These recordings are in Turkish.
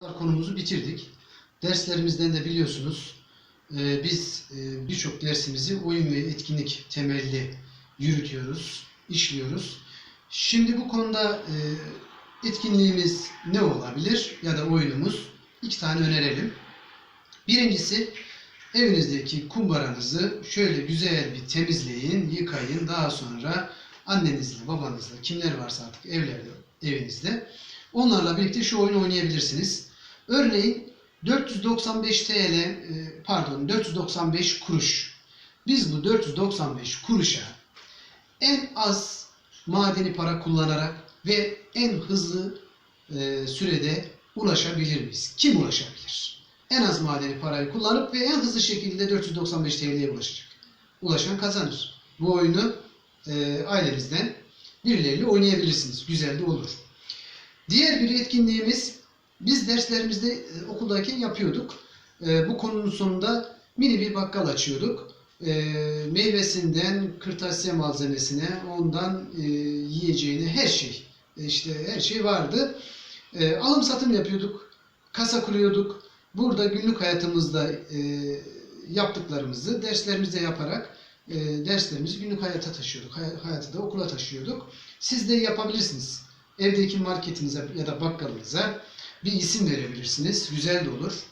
konumuzu bitirdik. Derslerimizden de biliyorsunuz e, biz e, birçok dersimizi oyun ve etkinlik temelli yürütüyoruz, işliyoruz. Şimdi bu konuda e, etkinliğimiz ne olabilir ya da oyunumuz iki tane önerelim. Birincisi evinizdeki kumbaranızı şöyle güzel bir temizleyin, yıkayın. Daha sonra annenizle, babanızla, kimler varsa artık evlerde, evinizde onlarla birlikte şu oyunu oynayabilirsiniz. Örneğin 495 TL, e, pardon 495 kuruş. Biz bu 495 kuruşa en az madeni para kullanarak ve en hızlı e, sürede ulaşabilir miyiz? Kim ulaşabilir? En az madeni parayı kullanıp ve en hızlı şekilde 495 TL'ye ulaşacak. Ulaşan kazanır. Bu oyunu e, ailenizden birileriyle oynayabilirsiniz. Güzel de olur. Diğer bir etkinliğimiz biz derslerimizde e, okuldayken yapıyorduk. E, bu konunun sonunda mini bir bakkal açıyorduk. E, meyvesinden kırtasiye malzemesine, ondan yiyeceğine her şey işte her şey vardı. Alım satım yapıyorduk, kasa kuruyorduk. Burada günlük hayatımızda yaptıklarımızı derslerimizde yaparak e, derslerimizi günlük hayata taşıyorduk. Hay- hayatı da okula taşıyorduk. Siz de yapabilirsiniz. Evdeki marketinize ya da bakkalınıza bir isim verebilirsiniz. Güzel de olur.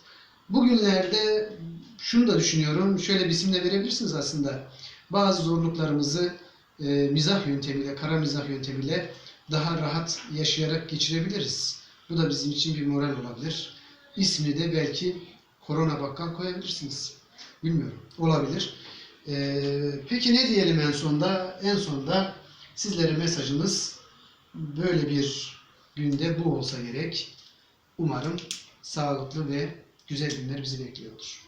Bugünlerde şunu da düşünüyorum. Şöyle bir isim de verebilirsiniz aslında. Bazı zorluklarımızı e, mizah yöntemiyle, kara mizah yöntemiyle daha rahat yaşayarak geçirebiliriz. Bu da bizim için bir moral olabilir. İsmini de belki korona bakkal koyabilirsiniz. Bilmiyorum. Olabilir. Ee, peki ne diyelim en sonda? En sonda sizlere mesajımız böyle bir günde bu olsa gerek. Umarım sağlıklı ve güzel günler bizi bekliyordur.